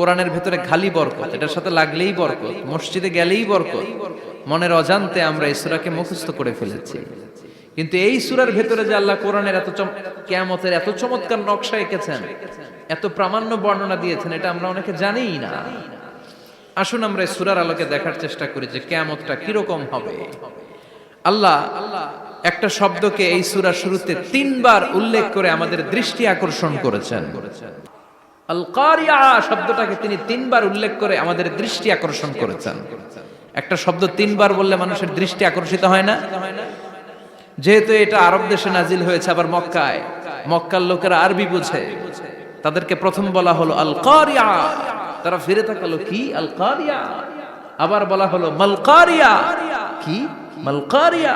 কোরআনের ভেতরে খালি বরকত, এটার সাথে লাগলেই বরকত, মসজিদে গেলেই বরকত, মনের অজান্তে আমরা এই সূরাকে মুখস্থ করে ফেলেছি। কিন্তু এই সূরার ভেতরে যে আল্লাহ কোরআনের এত চম, কেয়ামতের এত চমৎকার নকশা এঁকেছেন, এত প্রামাণ্য বর্ণনা দিয়েছেন, এটা আমরা অনেকে জানিই না। আসুন আমরা এই সূরার আলোকে দেখার চেষ্টা করি যে কেয়ামতটা কীরকম হবে। আল্লাহ একটা শব্দকে এই সূরার শুরুতে তিনবার উল্লেখ করে আমাদের দৃষ্টি আকর্ষণ করেছেন। আল শব্দটাকে তিনি তিনবার উল্লেখ করে আমাদের দৃষ্টি আকর্ষণ করেছেন। একটা শব্দ তিনবার বললে মানুষের দৃষ্টি আকর্ষিত হয় না? যেহেতু এটা আরব দেশে নাজিল হয়েছে, আবার মক্কায়। মক্কার লোকেরা আরবি বুঝে। তাদেরকে প্রথম বলা হলো আল কারিয়া তারা ফিরে তাকালো, কি? আল কারিয়া আবার বলা হলো মাল কারিয়া কি? মাল কারিয়া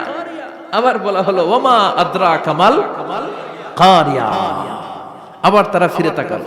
আবার বলা হলো, ওমা আদ্রা কামাল কারিয়া আবার তারা ফিরে তাকালো।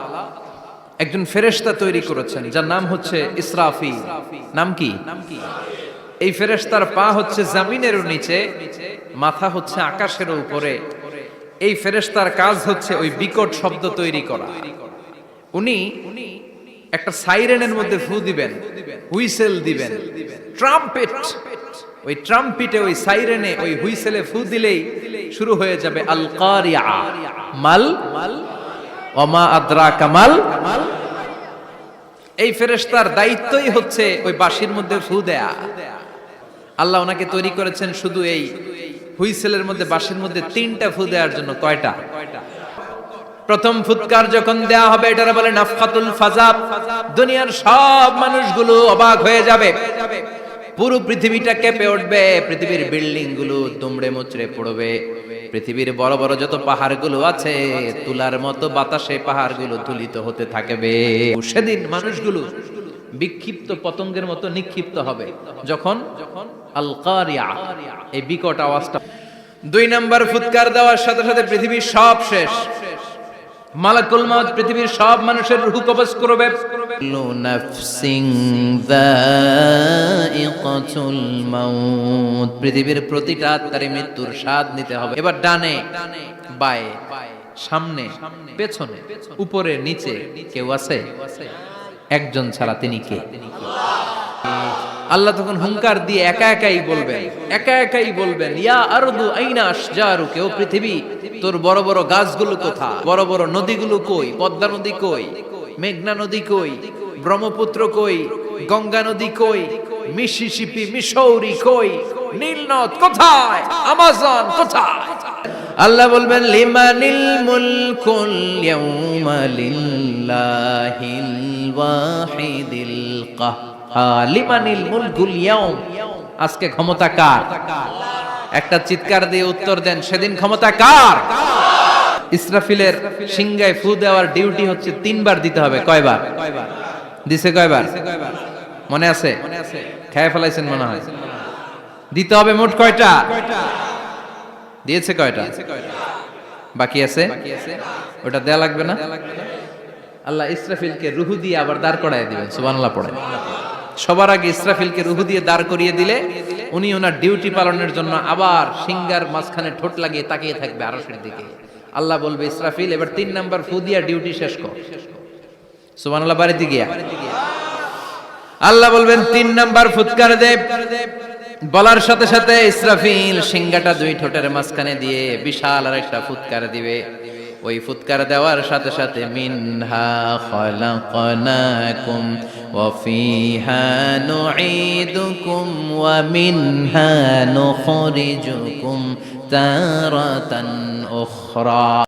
একজন ফেরেশতা তৈরি করেছেন, যার নাম হচ্ছে ইসরাফি। নাম কি? এই ফেরেশতার পা হচ্ছে জামিনের নিচে, মাথা হচ্ছে আকাশের উপরে। এই ফেরেশতার কাজ হচ্ছে ওই বিকট শব্দ তৈরি করা। উনি একটা সাইরেনের মধ্যে ফু দিবেন, হুইসেল দিবেন, ট্রাম্পেট। ওই ট্রাম্পিটে ওই সাইরেনে ওই হুইসেলে ফু দিলেই শুরু হয়ে যাবে আল কারিয়া মাল ওমা আদ্রা কামাল। এই ফেরেশতার দায়িত্বই হচ্ছে ওই বাঁশির মধ্যে ফু দেয়া। আল্লাহ ওনাকে তৈরি করেছেন শুধু এই হুইসেলের মধ্যে, বাঁশির মধ্যে তিনটা ফু দেওয়ার জন্য, কয়টা? প্রথম ফুৎকার যখন দেয়া হবে, এটারে বলে নাফকাতুল ফাজাব। দুনিয়ার সব মানুষগুলো অবাক হয়ে যাবে। পুরো পৃথিবীটা কেঁপে উঠবে, পৃথিবীর বিল্ডিংগুলো দুমড়ে মুচড়ে পড়বে। পৃথিবীর বড় বড় যত পাহাড়গুলো আছে, তুলার মতো বাতাসে পাহাড়গুলো তুলিত হতে থাকবে। সেদিন মানুষগুলো বিক্ষিপ্ত পতঙ্গের মতো নিক্ষিপ্ত হবে। যখন আলকারিয়া, এই বিকট আওয়াজটা দুই নাম্বার ফুৎকার দেওয়ার সাথে সাথে পৃথিবীর সব শেষ। মালাকুল মাউত পৃথিবীর সব মানুষের রূহ কবজ করবে। নাফসিং যায়িকাতুল মাউত। পৃথিবীর প্রতিটা আত্মারে মৃত্যুর স্বাদ নিতে হবে। এবার ডানে বায়ে সামনে পেছনে উপরে নিচে কেউ আছে? একজন ছাড়া তিনি কে? আল্লাহ তখন হুঙ্কার দিয়ে একা একাই বলবেন, একা একাই বলবেন, ইয়া আরদু আইনা আশজারু কেউ পৃথিবী, তোর বড় বড় গাছগুলো কোথা বড় বড় নদীগুলো কই? পদ্মা নদী কই? মেঘনা নদী কই? ব্রহ্মপুত্র কই? গঙ্গা নদী কই? মিসিসিপি মিসৌরি কই? নীলনদ কোথায়? আমাজন কোথায়? আল্লাহ বলবেন, লিমানিল মুলকুল ইয়াউমা লিল্লাহিল ওয়াহিদিল কাহ্হার লিমানিল মুলকুল ইয়াউম। আজকে ক্ষমতা কার? একটা চিৎকার দিয়ে উত্তর দেন, সেদিন ক্ষমতা কার? ইসরাফিলের সিংগায় ফু দেওয়ার ডিউটি হচ্ছে তিনবার দিতে হবে, কয়বার? দিছে কয়বার? মনে আছে? খেয়ে ফেলাইছেন মনে হয়। দিতে হবে মোট কয়টা? দিয়েছে কয়টা? বাকি আছে? ওটা দেয়া লাগবে না? আল্লাহ ইসরাফিলকে রুহু দিয়ে আবার দাঁড় করায় দিবেন, সুবহানাল্লাহ পড়ে। সবার আগে ইসরাফিলকে রুহু দিয়ে দাঁড় করিয়ে দিলে উনি ওনার ডিউটি পালনের জন্য আবার সিঙ্গার মাঝখানে ঠোঁট লাগিয়ে তাকিয়ে থাকবে আরশের দিকে। আল্লাহ বলবে, ইসরাফিল, এবার তিন নাম্বার ফু দিয়া ডিউটি শেষ কর। বাড়িতে গিয়া। আল্লাহ বলবেন, তিন নাম্বার ফুৎকার দে বলার সাথে সাথে ইসরাফিল সিংগাটা দুই ঠোঁটের মাঝখানে দিয়ে বিশাল আর একটা ফুৎকার দিবে। ওই ফুৎকার দেওয়ার সাথে সাথে মিনহা খলাকনাকুম ওয়া ফিহা নুঈদুকুম ওয়া মিনহা নুখরিজুকুম তারাতান উখরা